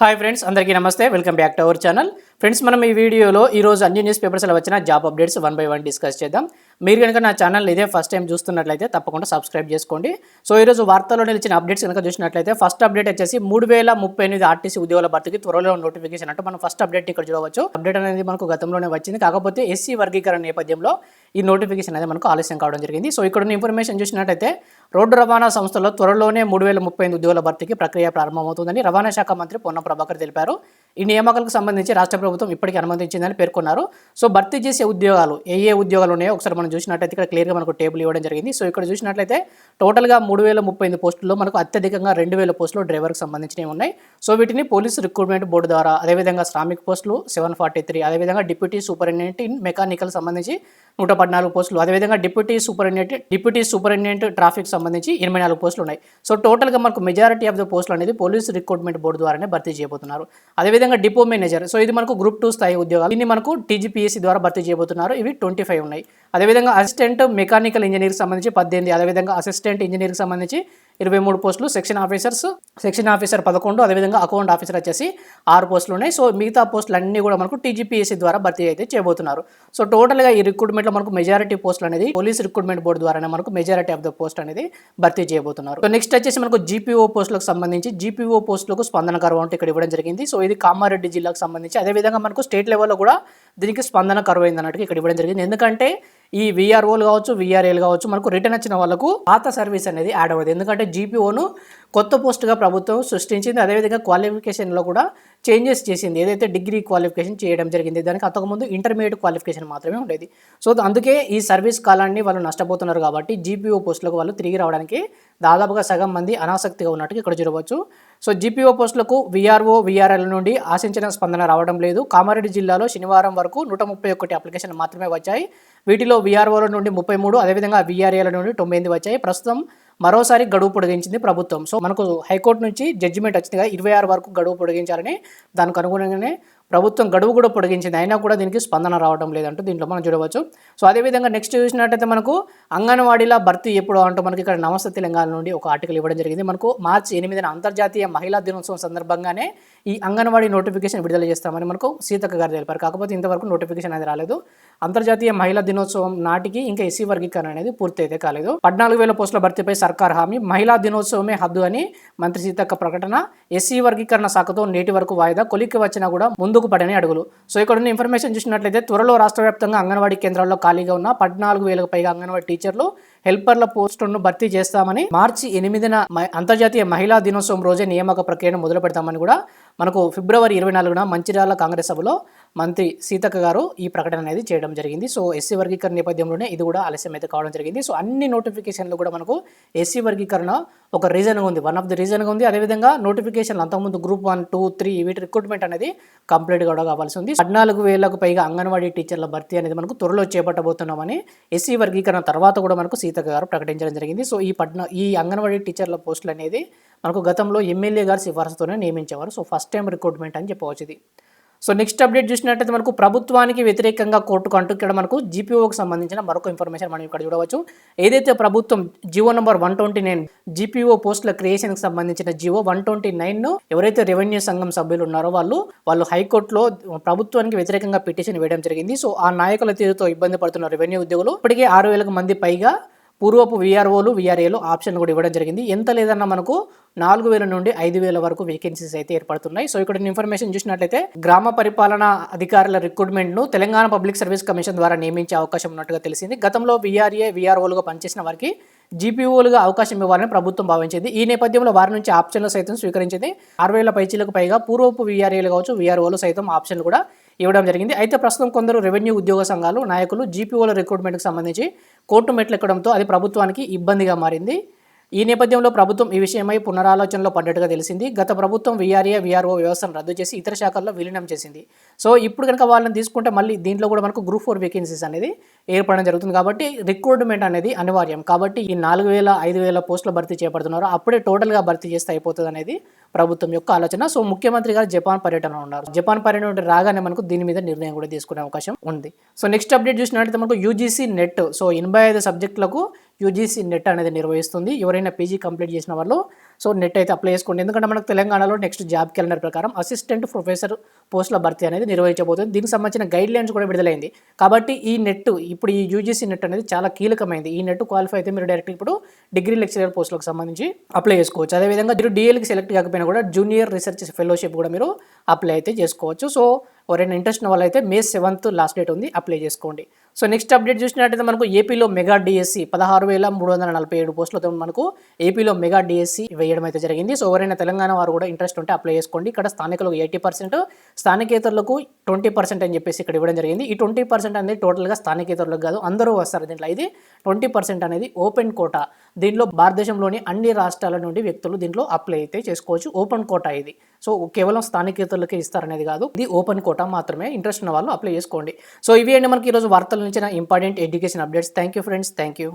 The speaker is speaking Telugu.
హాయ్ ఫ్రెండ్స్ అందరికీ నమస్తే. Welcome back to our channel friends మనం ఈ వీడియోలో ఈ రోజు అన్ని న్యూస్ పేపర్స్లో వచ్చిన job updates one by one discuss చేద్దాం. మీరు కనుక నా ఛానల్ ఇదే ఫస్ట్ టైం చూస్తున్నట్లయితే తప్పకుండా సబ్స్క్రైబ్ చేసుకోండి. సో ఈరోజు వార్తల్లో నిలిచిన అప్డేట్స్ కనుక చూసినట్లయితే ఫస్ట్ అప్డేట్ వచ్చేసి మూడు వేల ముప్పై ఎనిమిది ఆర్టీసీ ఉద్యోగాల భర్తీకి త్వరలో నోటిఫికేషన్ అంటే మనం ఫస్ట్ అప్డేట్ ఇక్కడ చూడవచ్చు. అప్డేట్ అనేది మనకు గతంలోనే వచ్చింది. కాకపోతే ఎస్సీ వర్గీకరణ నేపథ్యంలో ఈ నోటిఫికేషన్ అనేది మనకు ఆలస్యం కావడం జరిగింది. సో ఇక్కడ ఉన్న ఇన్ఫర్మేషన్ చూసినట్లయితే రోడ్డు రవాణా సంస్థలో త్వరలోనే మూడు వేల ముప్పై ఎనిమిది ఉద్యోగుల భర్తీకి ప్రక్రియ ప్రారంభమవుతుందని రవాణా శాఖ మంత్రి పొన్నం ప్రభాకర్ తెలిపారు. ఈ నియామకాలకు సంబంధించి రాష్ట్ర ప్రభుత్వం ఇప్పటికీ అనుమతించిందని పేర్కొన్నారు. సో భర్తీ చేసే ఉద్యోగాలు ఏ ఏ ఉద్యోగాలు ఉన్నాయో ఒకసారి మనం చూసినట్లయితే ఇక్కడ క్లియర్గా మనకు టేబుల్ ఇవ్వడం జరిగింది. సో ఇక్కడ చూసినట్లయితే టోటల్గా మూడు వేల ముప్పై ఎనిమిది పోస్టుల్లో మనకు అత్యధికంగా రెండు వేల పోస్టులు డ్రైవర్కి సంబంధించినవి ఉన్నాయి. సో వీటిని పోలీస్ రిక్రూట్మెంట్ బోర్డు ద్వారా అదేవిధంగా శ్రామిక్ పోస్టులు సెవెన్ ఫార్టీ త్రీ అదేవిధంగా డిప్యూటీ సూపరింటెండెంట్ ఇన్ మెకానికల్ సంబంధించి నూట పద్నాలుగు పోస్టులు. అదేవిధంగా deputy superintendent deputy superintendent traffic సంబంధించి ఇరవై నాలుగు పోస్టులు ఉన్నాయి. సో టోటల్గా మనకు మెజారిటీ ఆఫ్ ద పోస్టులు అనేది పోలీస్ రిక్రూట్మెంట్ బోర్డు ద్వారానే భర్తీ చేయబోతున్నారు. అదేవిధంగా డిపో మేనేజర్ సో ఇది మనకు గ్రూప్ టూ స్థాయి ఉద్యోగాలు. దీన్ని మనకు టీజీపీఎస్సీ ద్వారా భర్తీ చేయబోతున్నారు. ఇవి ట్వంటీ ఫైవ్ ఉన్నాయి. అదేవిధంగా అసిస్టెంట్ మెకానికల్ ఇంజనీర్కి సంబంధించి పద్దెనిమిది. అదేవిధంగా అసిస్టెంట్ ఇంజనీర్కి సంబంధించి ఇరవై మూడు పోస్టులు సెక్షన్ ఆఫీసర్స్ సెక్షన్ ఆఫీసర్ పదకొండు అదేవిధంగా అకౌంట్ ఆఫీసర్ వచ్చేసి ఆరు పోస్టులు ఉన్నాయి. సో మిగతా పోస్టులు అన్నీ కూడా మనకు టీజీపీఎస్సీ ద్వారా భర్తీ అయితే చేయబోతున్నారు. సో టోటల్గా ఈ రిక్రూట్మెంట్లో మనకు మెజారిటీ పోస్టులు అనేది పోలీస్ రిక్రూట్మెంట్ బోర్డు ద్వారానే మనకు మెజారిటీ ఆఫ్ ద పోస్ట్ అనేది భర్తీ చేయబోతున్నారు. సో నెక్స్ట్ వచ్చేసి మనకు జీపీఓ పోస్టులకు సంబంధించి జీపీఓ పోస్టులకు స్పందన కరువు అంటే ఇక్కడ ఇవ్వడం జరిగింది. సో ఇది కామారెడ్డి జిల్లాకు సంబంధించి అదేవిధంగా మనకు స్టేట్ లెవెల్లో కూడా దీనికి స్పందన కరువు అయింది అన్నట్టు ఇక్కడ ఇవ్వడం జరిగింది. ఎందుకంటే ఈ విఆర్ఓలు కావచ్చు విఆర్ఏలు కావచ్చు మనకు రిటర్న్ వచ్చిన వాళ్ళకు పాత సర్వీస్ అనేది యాడ్ అవ్వదు. ఎందుకంటే జీపీఓను కొత్త పోస్టుగా ప్రభుత్వం సృష్టించింది. అదేవిధంగా క్వాలిఫికేషన్లో కూడా చేంజెస్ చేసింది. ఏదైతే డిగ్రీ క్వాలిఫికేషన్ చేయడం జరిగింది దానికి అంతకుముందు ఇంటర్మీడియట్ క్వాలిఫికేషన్ మాత్రమే ఉండేది. సో అందుకే ఈ సర్వీస్ కాలాన్ని వాళ్ళు నష్టపోతున్నారు కాబట్టి జీపీఓ పోస్టులకు వాళ్ళు తిరిగి రావడానికి దాదాపుగా సగం మంది అనాసక్తిగా ఉన్నట్టుగా ఇక్కడ చూడవచ్చు. సో జీపీఓ పోస్టులకు విఆర్ఓ విఆర్ఎల్ నుండి ఆశించిన స్పందన రావడం లేదు. కామారెడ్డి జిల్లాలో శనివారం వరకు నూట ముప్పై ఒకటి అప్లికేషన్ మాత్రమే వచ్చాయి. వీటిలో విఆర్ఓల నుండి ముప్పై మూడు అదేవిధంగా విఆర్ఏల నుండి తొంభై వచ్చాయి. ప్రస్తుతం మరోసారి గడువు పొడిగించింది ప్రభుత్వం. సో మనకు హైకోర్టు నుంచి జడ్జిమెంట్ వచ్చింది ఇరవై ఆరు వరకు గడువు పొడిగించాలని దానికి అనుగుణంగానే ప్రభుత్వం గడువు కూడా పొడిగించింది. అయినా కూడా దీనికి స్పందన రావడం లేదంటూ దీంట్లో మనం చూడవచ్చు. సో అదేవిధంగా నెక్స్ట్ చూసినట్టయితే మనకు అంగన్వాడీల భర్తీ ఎప్పుడు అంటూ మనకి ఇక్కడ నమస్తే తెలంగాణ నుండి ఒక ఆర్టికల్ ఇవ్వడం జరిగింది. మనకు మార్చి ఎనిమిదిన అంతర్జాతీయ మహిళా దినోత్సవం సందర్భంగానే ఈ అంగన్వాడీ నోటిఫికేషన్ విడుదల చేస్తామని మనకు సీతక్క గారు తెలిపారు. కాకపోతే ఇంతవరకు నోటిఫికేషన్ అనేది రాలేదు. అంతర్జాతీయ మహిళా దినోత్సవం నాటికి ఇంకా ఎస్సీ వర్గీకరణ అనేది పూర్తి అయితే కాలేదు. పద్నాలుగు వేల పోస్టుల భర్తీపై సర్కార్ హామీ మహిళా దినోత్సవమే హద్దు అని మంత్రి సీతక్క ప్రకటన ఎస్సీ వర్గీకరణ శాఖతో నేటి వరకు వాయిదా కొలిక్కి వచ్చినా కూడా ముందుకు పడని అడుగులు? సో ఇక్కడ ఉన్న ఇన్ఫర్మేషన్ చూసినట్లయితే త్వరలో రాష్ట్ర వ్యాప్తంగా అంగన్వాడీ కేంద్రాల్లో ఖాళీగా ఉన్న పద్నాలుగు వేలకు పైగా అంగన్వాడీ టీచర్లు హెల్పర్ల పోస్టులను భర్తీ చేస్తామని మార్చి ఎనిమిదిన అంతర్జాతీయ మహిళా దినోత్సవం రోజే నియామక ప్రక్రియను మొదలు పెడతామని కూడా మనకు ఫిబ్రవరి ఇరవై నాలుగున మంచిర్యాల కాంగ్రెస్ సభలో మంత్రి సీతక్క గారు ఈ ప్రకటన అనేది చేయడం జరిగింది. సో ఎస్సీ వర్గీకరణ నేపథ్యంలోనే ఇది కూడా ఆలస్యం అయితే కావడం జరిగింది. సో అన్ని నోటిఫికేషన్లు కూడా మనకు ఎస్సీ వర్గీకరణ ఒక రీజన్గా ఉంది. వన్ ఆఫ్ ది రీజన్గా ఉంది. అదేవిధంగా నోటిఫికేషన్లు అంతకుముందు గ్రూప్ వన్ టూ త్రీ వీటి రిక్రూట్మెంట్ అనేది కంప్లీట్ కూడా కావాల్సి ఉంది. పద్నాలుగు వేలకు పైగా అంగన్వాడీ టీచర్ల భర్తీ అనేది మనకు త్వరలో చేపట్టబోతున్నామని ఎస్సీ వర్గీకరణ తర్వాత కూడా మనకు సీతక్క గారు ప్రకటించడం జరిగింది. సో ఈ పద్నా ఈ అంగన్వాడీ టీచర్ల పోస్టులు అనేది మనకు గతంలో ఎమ్మెల్యే గారి సిఫార్సుతోనే నియమించేవారు. సో ఫస్ట్ టైం రిక్రూట్మెంట్ అని చెప్పవచ్చు ఇది. సో నెక్స్ట్ అప్డేట్ చూసినట్టయితే మనకు ప్రభుత్వానికి వ్యతిరేకంగా కోర్టుకు అంటూ ఇక్కడ మనకు జీపీఓకి సంబంధించిన మరొక ఇన్ఫర్మేషన్ మనం ఇక్కడ చూడవచ్చు. ఏదైతే ప్రభుత్వం GO number one twenty nine GPO పోస్టుల క్రియేషన్కి సంబంధించిన జియో వన్ ట్వంటీ నైన్ను ఎవరైతే రెవెన్యూ సంఘం సభ్యులు ఉన్నారో వాళ్ళు వాళ్ళు హైకోర్టులో ప్రభుత్వానికి వ్యతిరేకంగా పిటిషన్ వేయడం జరిగింది. సో ఆ నాయకుల తీరుతో ఇబ్బంది పడుతున్న రెవెన్యూ ఉద్యోగులు ఇప్పటికే ఆరు వేలకు మంది పైగా పూర్వపు విఆర్ఓలు విఆర్ఏలు ఆప్షన్ కూడా ఇవ్వడం జరిగింది. ఎంత లేదన్నా మనకు నాలుగు వేల నుండి ఐదు వేల వరకు వేకెన్సీస్ అయితే ఏర్పడుతున్నాయి. సో ఇక్కడ ఇన్ఫర్మేషన్ చూసినట్లయితే గ్రామ పరిపాలన అధికారుల రిక్రూట్మెంట్ను తెలంగాణ పబ్లిక్ సర్వీస్ కమిషన్ ద్వారా నియమించే అవకాశం ఉన్నట్టుగా తెలిసింది. గతంలో విఆర్ఏ విఆర్ఓలుగా పనిచేసిన వారికి జీపీఓలుగా అవకాశం ఇవ్వాలని ప్రభుత్వం భావించింది. ఈ నేపథ్యంలో వారి నుంచి ఆప్షన్లు సైతం స్వీకరించింది. ఆరు వేల పైచీలకు పైగా పూర్వపు విఆర్ఏలు కావచ్చు విఆర్ఓలు సైతం ఆప్షన్లు కూడా ఇవ్వడం జరిగింది. అయితే ప్రస్తుతం కొందరు రెవెన్యూ ఉద్యోగ సంఘాలు నాయకులు జీపీఓల రిక్రూట్మెంట్కి సంబంధించి కోర్టు మెట్లు ఎక్కడంతో అది ప్రభుత్వానికి ఇబ్బందిగా మారింది. ఈ నేపథ్యంలో ప్రభుత్వం ఈ విషయమై పునరాలోచనలో పడ్డట్టుగా తెలిసింది. గత ప్రభుత్వం వీఆర్ఏ వీఆర్ఓ వ్యవస్థను రద్దు చేసి ఇతర శాఖల్లో విలీనం చేసింది. సో ఇప్పుడు కనుక వాళ్ళని తీసుకుంటే మళ్ళీ దీంట్లో కూడా మనకు గ్రూప్ ఫోర్ వేకెన్సీస్ అనేది ఏర్పడడం జరుగుతుంది కాబట్టి రిక్రూట్మెంట్ అనేది అనివార్యం. కాబట్టి ఈ నాలుగు వేల ఐదు వేల పోస్టుల భర్తీ చేపడుతున్నారు. అప్పుడే టోటల్గా భర్తీ చేస్తే అయిపోతుంది అనేది ప్రభుత్వం యొక్క ఆలోచన. సో ముఖ్యమంత్రి గారు జపాన్ పర్యటన ఉన్నారు. జపాన్ పర్యటన రాగానే మనకు దీని మీద నిర్ణయం కూడా తీసుకునే అవకాశం ఉంది. సో నెక్స్ట్ అప్డేట్ చూసినట్లయితే మనకు యూజీసీ నెట్. సో ఎనభై ఐదు సబ్జెక్టులకు యూజీసీ నెట్ అనేది నిర్వహిస్తుంది. ఎవరైనా పీజీ కంప్లీట్ చేసిన వాళ్ళు సో నెట్ అయితే అప్లై చేసుకోండి. ఎందుకంటే మనకు తెలంగాణలో నెక్స్ట్ జాబ్ క్యాలెండర్ ప్రకారం అసిస్టెంట్ ప్రొఫెసర్ పోస్టుల భర్తీ అనేది నిర్వహించబోతుంది. దీనికి సంబంధించిన గైడ్ లైన్స్ కూడా విడుదలైంది. కాబట్టి ఈ నెట్ ఇప్పుడు ఈ యూజీసీ నెట్ అనేది చాలా కీలకమైంది. ఈ నెట్ క్వాలిఫై అయితే మీరు డైరెక్ట్ ఇప్పుడు డిగ్రీ లెక్చరర్ పోస్టులకు సంబంధించి అప్లై చేసుకోవచ్చు. అదేవిధంగా మీరు డిఎల్కి సెలెక్ట్ కాకపోయినా కూడా జూనియర్ రీసెర్చ్ ఫెలోషిప్ కూడా మీరు అప్లై అయితే చేసుకోవచ్చు. సో ఎవరైనా ఇంట్రెస్ట్ ఉన్న వాళ్ళైతే మే సెవెంత్ లాస్ట్ డేట్ ఉంది. అప్లై చేసుకోండి. సో నెక్స్ట్ అప్డేట్ చూసినట్టయితే మనకు ఏపీలో మెగా డిఎస్సి పదహారు వేల మూడు వందల నలభై ఏడు పోస్టులతో మనకు ఏపీలో మెగా డిఎస్సి వేయడం అయితే జరిగింది. సో ఎవరైనా తెలంగాణ వారు కూడా ఇంట్రెస్ట్ ఉంటే అప్లై చేసుకోండి. ఇక్కడ స్థానికులకు ఎయిటీ పర్సెంట్ స్థానికేతరులకు ట్వంటీ పర్సెంట్ అని చెప్పేసి ఇక్కడ ఇవ్వడం జరిగింది. ఈ ట్వంటీ పర్సెంట్ అనేది టోటల్గా స్థానికేతరులకు కాదు అందరూ వస్తారు దీంట్లో. ఇది ట్వంటీ పర్సెంట్ అనేది ఓపెన్ కోటా. దీంట్లో భారతదేశంలోని అన్ని రాష్ట్రాల నుండి వ్యక్తులు దీంట్లో అప్లై అయితే చేసుకోవచ్చు. ఓపెన్ కోటా ఇది. సో కేవలం స్థానికేతరులకే ఇస్తారనేది కాదు. ఇది ఓపెన్ కోటా మాత్రమే. ఇంట్రెస్ట్ ఉన్న వాళ్ళు అప్లై చేసుకోండి. సో ఇవి అండి మనకి ఈరోజు వార్తల నుంచి important education updates. Thank you friends. Thank you.